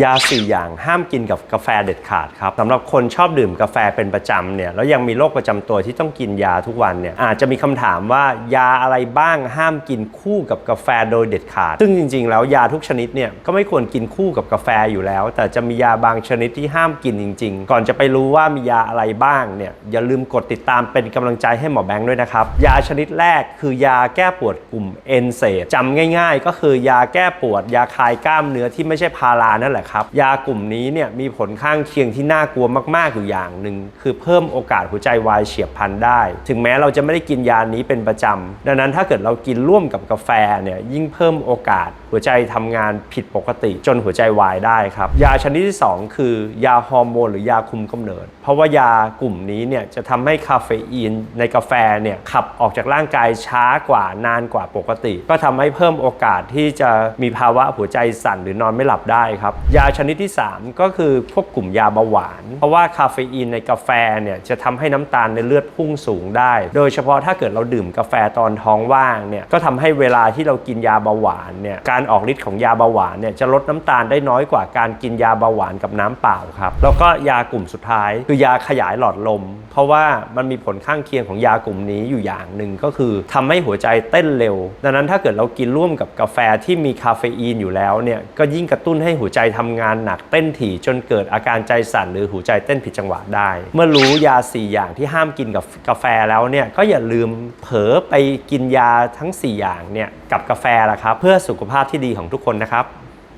ยา 4 อย่างห้ามกินกับกาแฟเด็ดขาดครับสำหรับคนชอบดื่มกาแฟเป็นประจำเนี่ยแล้วยังมีโรคประจำตัวที่ต้องกินยาทุกวันเนี่ยอาจจะมีคำถามว่ายาอะไรบ้างห้ามกินคู่กับกาแฟโดยเด็ดขาด ซึ่งจริง ๆ แล้วยาทุกชนิดเนี่ยก็ไม่ควรกินคู่กับกาแฟอยู่แล้ว แต่จะมียาบางชนิดที่ห้ามกินจริง ๆ ก่อนจะไปรู้ว่ามียาอะไรบ้างเนี่ยอย่าลืมกดติดตามเป็นกำลังใจให้หมอแบงค์ด้วยนะครับยาชนิดแรกคือยาแก้ปวดกลุ่มเอนเซดจำง่าย ๆ ก็คือยาแก้ปวด ยาคลายกล้ามเนื้อที่ไม่ใช่พารานั่นแหละครับยากลุ่มนี้เนี่ยมีผลข้างเคียงที่น่ากลัวมากๆอยู่อย่างหนึ่งคือเพิ่มโอกาสหัวใจวายเฉียบพลันได้ ถึงแม้เราจะไม่ได้กินยานี้เป็นประจำดังนั้นถ้าเกิดเรากินร่วมกับกาแฟเนี่ยยิ่งเพิ่มโอกาสหัวใจทำงานผิดปกติ จนหัวใจวายได้ครับ ยาชนิดที่ 2 คือยาฮอร์โมนหรือยาคุมกำเนิด เพราะว่ายากลุ่มนี้เนี่ยจะทำให้คาเฟอีนในกาแฟเนี่ยขับออกจากร่างกายช้ากว่านานกว่าปกติ ก็ทำให้เพิ่มโอกาสที่จะมีภาวะหัวใจสั่นหรือนอนไม่หลับได้ครับยาชนิดที่ 3 ก็คือพวกกลุ่มยาเบาหวาน เพราะว่าคาเฟอีนในกาแฟเนี่ยจะทำให้น้ำตาลในเลือดพุ่งสูงได้ โดยเฉพาะถ้าเกิดเราดื่มกาแฟตอนท้องว่างเนี่ยก็ทำให้เวลาที่เรากินยาเบาหวานเนี่ยการออกฤทธิ์ของยาเบาหวานเนี่ยจะลดน้ำตาลได้น้อยกว่าการกินยาเบาหวานกับน้ำเปล่าครับแล้วก็ยากลุ่มสุดท้าย คือยาขยายหลอดลม เพราะว่ามันมีผลข้างเคียงของยากลุ่มนี้อยู่อย่างหนึ่งก็คือทำให้หัวใจเต้นเร็ว ดังนั้นถ้าเกิดเรากินร่วมกับกาแฟที่มีคาเฟอีนอยู่แล้วเนี่ยก็ยิ่งกระตุ้นให้หัวใจททำงานหนักเต้นถี่จนเกิดอาการใจสั่นหรือหูใจเต้นผิดจังหวะได้ เมื่อรู้ยา 4 อย่างที่ห้ามกินกับกาแฟแล้วเนี่ยก็อย่าลืมเผลอไปกินยาทั้ง 4 อย่างเนี่ยกับกาแฟละครับเพื่อสุขภาพที่ดีของทุกคนนะครับ